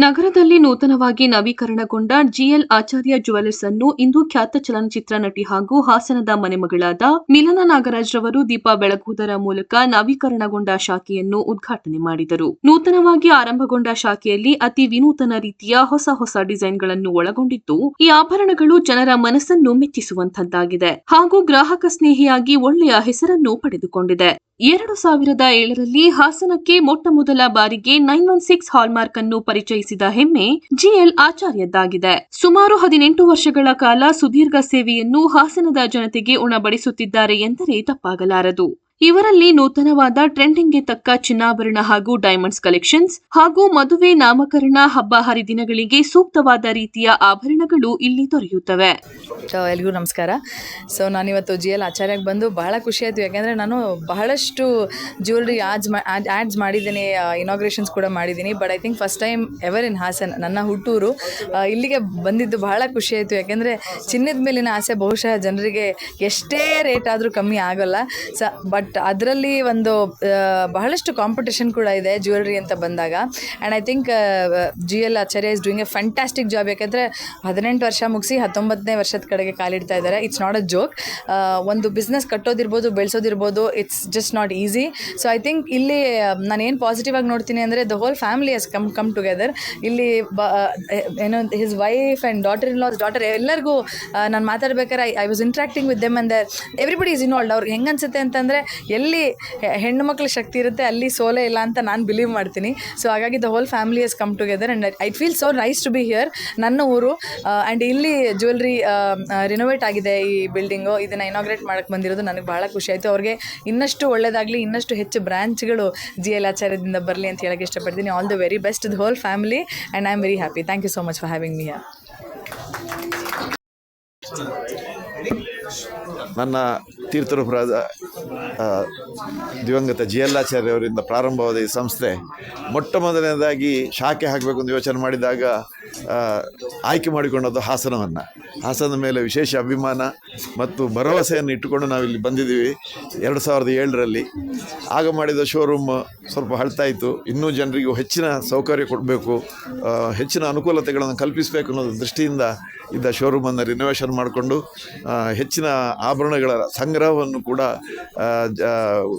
ನಗರದಲ್ಲಿ ನೂತನವಾಗಿ ನವೀಕರಣಗೊಂಡ ಜಿಎಲ್ ಆಚಾರ್ಯ ಜುವೆಲರ್ಸ್ ಅನ್ನು ಇಂದು ಖ್ಯಾತ ಚಲನಚಿತ್ರ ನಟಿ ಹಾಗೂ ಹಾಸನದ ಮನೆಮಗಳಾದ ಮಿಲನ ನಾಗರಾಜ್ ರವರು ದೀಪ ಬೆಳಗುವುದರ ಮೂಲಕ ನವೀಕರಣಗೊಂಡ ಶಾಖೆಯನ್ನು ಉದ್ಘಾಟನೆ ಮಾಡಿದರು. ನೂತನವಾಗಿ ಆರಂಭಗೊಂಡ ಶಾಖೆಯಲ್ಲಿ ಅತಿ ವಿನೂತನ ರೀತಿಯ ಹೊಸ ಹೊಸ ಡಿಸೈನ್ಗಳನ್ನು ಒಳಗೊಂಡಿದ್ದು, ಈ ಆಭರಣಗಳು ಜನರ ಮನಸ್ಸನ್ನು ಮೆಚ್ಚಿಸುವಂತದ್ದಾಗಿದೆ ಹಾಗೂ ಗ್ರಾಹಕ ಸ್ನೇಹಿಯಾಗಿ ಒಳ್ಳೆಯ ಹೆಸರನ್ನು ಪಡೆದುಕೊಂಡಿದೆ. ಎರಡು ಸಾವಿರದ ಏಳರಲ್ಲಿ ಹಾಸನಕ್ಕೆ ಮೊಟ್ಟ ಮೊದಲ ಬಾರಿಗೆ ನೈನ್ ಒನ್ ಸಿಕ್ಸ್ ಹಾಲ್ಮಾರ್ಕ್ ಅನ್ನು ಪರಿಚಯಿಸಿದ ಹೆಮ್ಮೆ ಜಿಎಲ್ ಆಚಾರ್ಯದ್ದಾಗಿದೆ. ಸುಮಾರು ಹದಿನೆಂಟು ವರ್ಷಗಳ ಕಾಲ ಸುದೀರ್ಘ ಸೇವೆಯನ್ನು ಹಾಸನದ ಜನತೆಗೆ ಉಣಬಡಿಸುತ್ತಿದ್ದಾರೆ ಎಂದರೆ ತಪ್ಪಾಗಲಾರದು. ಇವರಲ್ಲಿ ನೂತನವಾದ ಟ್ರೆಂಡಿಂಗ್ಗೆ ತಕ್ಕ ಚಿನ್ನಾಭರಣ ಹಾಗೂ ಡೈಮಂಡ್ಸ್ ಕಲೆಕ್ಷನ್ಸ್ ಹಾಗೂ ಮದುವೆ ನಾಮಕರಣ ಹಬ್ಬ ಹರಿದಿನಗಳಿಗೆ ಸೂಕ್ತವಾದ ರೀತಿಯ ಆಭರಣಗಳು ಇಲ್ಲಿ ದೊರೆಯುತ್ತವೆ. ಎಲ್ರಿಗೂ ನಮಸ್ಕಾರ. ಸೊ ನಾನಿವತ್ತು ಜಿ ಎಲ್ ಆಚಾರ್ಯಕ್ಕೆ ಬಂದು ಬಹಳ ಖುಷಿ ಆಯಿತು. ಯಾಕೆಂದರೆ ನಾನು ಬಹಳಷ್ಟು ಜ್ಯುವೆಲ್ರಿ ಆಡ್ಸ್ ಆ್ಯಡ್ಸ್ ಮಾಡಿದ್ದೀನಿ ಇನಾಗ್ರೇಷನ್ಸ್ ಕೂಡ ಮಾಡಿದ್ದೀನಿ. But I think first time ever in Hassan ನನ್ನ ಹುಟ್ಟೂರು. ಇಲ್ಲಿಗೆ ಬಂದಿದ್ದು ಬಹಳ ಖುಷಿ ಆಯಿತು. ಯಾಕೆಂದರೆ ಚಿನ್ನದ ಮೇಲಿನ ಆಸೆ ಬಹುಶಃ ಜನರಿಗೆ ಎಷ್ಟೇ ರೇಟ್ ಆದರೂ ಕಮ್ಮಿ ಆಗೋಲ್ಲ. ಸ ಬಟ್ ಅದರಲ್ಲಿ ಒಂದು ಬಹಳಷ್ಟು ಕಾಂಪಿಟೇಷನ್ ಕೂಡ ಇದೆ ಜ್ಯುವೆಲ್ರಿ ಅಂತ ಬಂದಾಗ. And I think G L Acharya is doing a fantastic job ಯಾಕೆಂದರೆ ಹದಿನೆಂಟು ವರ್ಷ ಮುಗಿಸಿ ಹತ್ತೊಂಬತ್ತನೇ ವರ್ಷದ ಕಡೆಗೆ ಕಾಲಿಡ್ತಾ ಇದ್ದಾರೆ. ಇಟ್ಸ್ ನಾಟ್ ಅ ಜೋಕ್ ಒಂದು ಬಿಸ್ನೆಸ್ ಕಟ್ಟೋದಿರ್ಬೋದು, ಬೆಳೆಸೋದಿರ್ಬೋದು it's just not easy so I think ಇಲ್ಲಿ, ನಾನು ಏನು ಪಾಸಿಟಿವ್ ಆಗಿ ನೋಡ್ತೀನಿ ಅಂದರೆ the whole family is come come together ಇಲ್ಲಿ ಬ ಏನೋ his wife and daughter in law's daughter ಎಲ್ಲರಿಗೂ ನಾನು ಮಾತಾಡ್ಬೇಕಾದ್ರೆ I I was interacting with them ಅಂದರೆ ಎವ್ರಿಬಡಿ ಈಸ್ ಇನ್ವಾಲ್ಡ್ ಅವ್ರಿಗೆ ಹೆಂಗೆ ಅನ್ಸುತ್ತೆ ಅಂತಂದರೆ ಎಲ್ಲಿ ಹೆಣ್ಣು ಮಕ್ಕಳ ಶಕ್ತಿ ಇರುತ್ತೆ, ಅಲ್ಲಿ ಸೋಲೆ ಇಲ್ಲ ಅಂತ ನಾನು ಬಿಲೀವ್ ಮಾಡ್ತೀನಿ. ಸೊ ಹಾಗಾಗಿ the whole family is come together and I feel so nice to be here ನನ್ನ ಊರು ಆ್ಯಂಡ್ ಇಲ್ಲಿ ಜ್ಯುವೆಲ್ರಿ ರಿನೋವೇಟ್ ಆಗಿದೆ ಈ ಬಿಲ್ಡಿಂಗು ಇದನ್ನು ಇನಾಗ್ರೇಟ್ ಮಾಡೋಕ್ಕೆ ಬಂದಿರೋದು ನನಗೆ ಭಾಳ ಖುಷಿ ಆಯಿತು. ಅವ್ರಿಗೆ ಇನ್ನಷ್ಟು ಒಳ್ಳೆಯದಾಗಲಿ ಇನ್ನಷ್ಟು ಹೆಚ್ಚು ಬ್ರ್ಯಾಂಚ್ಗಳು ಜಿ ಎಲ್ ಆಚಾರ್ಯದಿಂದ ಬರಲಿ ಅಂತ ಹೇಳೋಕ್ಕೆ ಇಷ್ಟಪಡ್ತೀನಿ. All the very best the whole family and I am very happy thank you so much for having me here ನನ್ನ ತೀರ್ಥರೂಪರಾದ ದಿವಂಗತ ಜಿ ಎಲ್ ಆಚಾರ್ಯ ಅವರಿಂದ ಪ್ರಾರಂಭವಾದ ಈ ಸಂಸ್ಥೆ ಮೊಟ್ಟ ಮೊದಲನೇದಾಗಿ ಶಾಖೆ ಹಾಕಬೇಕು ಅಂತ ಯೋಚನೆ ಮಾಡಿದಾಗ ಆಯ್ಕೆ ಮಾಡಿಕೊಂಡದ್ದು ಹಾಸನವನ್ನು. ಹಾಸನದ ಮೇಲೆ ವಿಶೇಷ ಅಭಿಮಾನ ಮತ್ತು ಭರವಸೆಯನ್ನು ಇಟ್ಟುಕೊಂಡು ನಾವಿಲ್ಲಿ ಬಂದಿದ್ದೀವಿ ಎರಡು ಸಾವಿರದ ಏಳರಲ್ಲಿ. ಆಗ ಮಾಡಿದ ಶೋರೂಮ್ ಸ್ವಲ್ಪ ಹಳ್ತಾಯಿತು ಇನ್ನೂ ಜನರಿಗೂ ಹೆಚ್ಚಿನ ಸೌಕರ್ಯ ಕೊಡಬೇಕು ಹೆಚ್ಚಿನ ಅನುಕೂಲತೆಗಳನ್ನು ಕಲ್ಪಿಸಬೇಕು ಅನ್ನೋದು ದೃಷ್ಟಿಯಿಂದ ಇದ್ದ ಶೋರೂಮನ್ನು ರಿನೋವೇಷನ್ ಮಾಡಿಕೊಂಡು ಹೆಚ್ಚಿನ ಆಭರಣಗಳ ಸಂಗ್ರಹವನ್ನು ಕೂಡ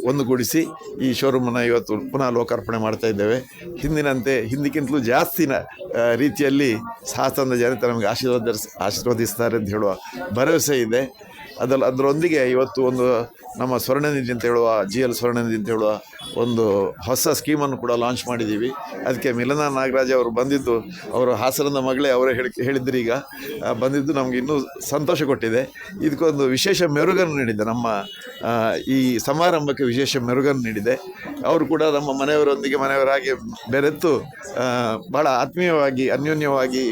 ಒಂದುಗೂಡಿಸಿ ಈ ಶೋರೂಮನ್ನು ಇವತ್ತು ಪುನಃ ಲೋಕಾರ್ಪಣೆ ಮಾಡ್ತಾ ಇದ್ದೇವೆ. ಹಿಂದಿನಂತೆ ಹಿಂದಕ್ಕಿಂತಲೂ ಜಾಸ್ತಿನ ರೀತಿಯಲ್ಲಿ ಹಾಸನದ ಜನತೆ ನಮಗೆ ಆಶೀರ್ವಾದ ಆಶೀರ್ವದಿಸ್ತಾರೆ ಅಂತ ಹೇಳುವ ಭರವಸೆ ಇದೆ. ಅದಲ್ಲ ಅದರೊಂದಿಗೆ ಇವತ್ತು ಒಂದು ನಮ್ಮ ಸ್ವರ್ಣನಿಧಿ ಅಂತ ಹೇಳುವ, ಜಿ ಎಲ್ ಸ್ವರ್ಣನಿಧಿ ಅಂತ ಹೇಳುವ ಒಂದು ಹೊಸ ಸ್ಕೀಮನ್ನು ಕೂಡ ಲಾಂಚ್ ಮಾಡಿದ್ದೀವಿ. ಅದಕ್ಕೆ ಮಿಲನ ನಾಗರಾಜ್ ಅವರು ಬಂದಿದ್ದು, ಅವರು ಹಾಸನದ ಮಗಳೇ ಅವರೇ ಹೇಳಿ, ಹೇಳಿದ್ರು ಈಗ. ಬಂದಿದ್ದು ನಮಗೆ ಇನ್ನೂ ಸಂತೋಷ ಕೊಟ್ಟಿದೆ. ಇದಕ್ಕೊಂದು ವಿಶೇಷ ಮೆರುಗನ್ನು ನೀಡಿದೆ. ನಮ್ಮ ಈ ಸಮಾರಂಭಕ್ಕೆ ವಿಶೇಷ ಮೆರುಗನ್ನು ನೀಡಿದೆ. ಅವರು ಕೂಡ ನಮ್ಮ ಮನೆಯವರೊಂದಿಗೆ ಮನೆಯವರಾಗಿ ಬೆರೆತು ಭಾಳ ಆತ್ಮೀಯವಾಗಿ, ಅನ್ಯೋನ್ಯವಾಗಿ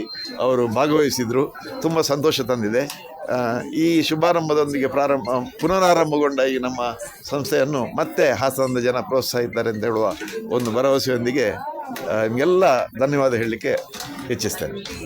ಅವರು ಭಾಗವಹಿಸಿದರು. ತುಂಬ ಸಂತೋಷ ತಂದಿದೆ. ಈ ಶುಭಾರಂಭದೊಂದಿಗೆ ಪ್ರಾರಂಭ ಪುನರಾರಂಭಗೊಂಡ ಈ ನಮ್ಮ ಸಂಸ್ಥೆಯನ್ನು ಮತ್ತೆ ಹಾಸನದ ಜನ ಪ್ರೋತ್ಸಾಹಿದ್ದಾರೆ ಅಂತ ಹೇಳುವ ಒಂದು ಭರವಸೆಯೊಂದಿಗೆ ನಿಮಗೆಲ್ಲ ಧನ್ಯವಾದ ಹೇಳಲಿಕ್ಕೆ ಇಚ್ಛಿಸ್ತೇನೆ.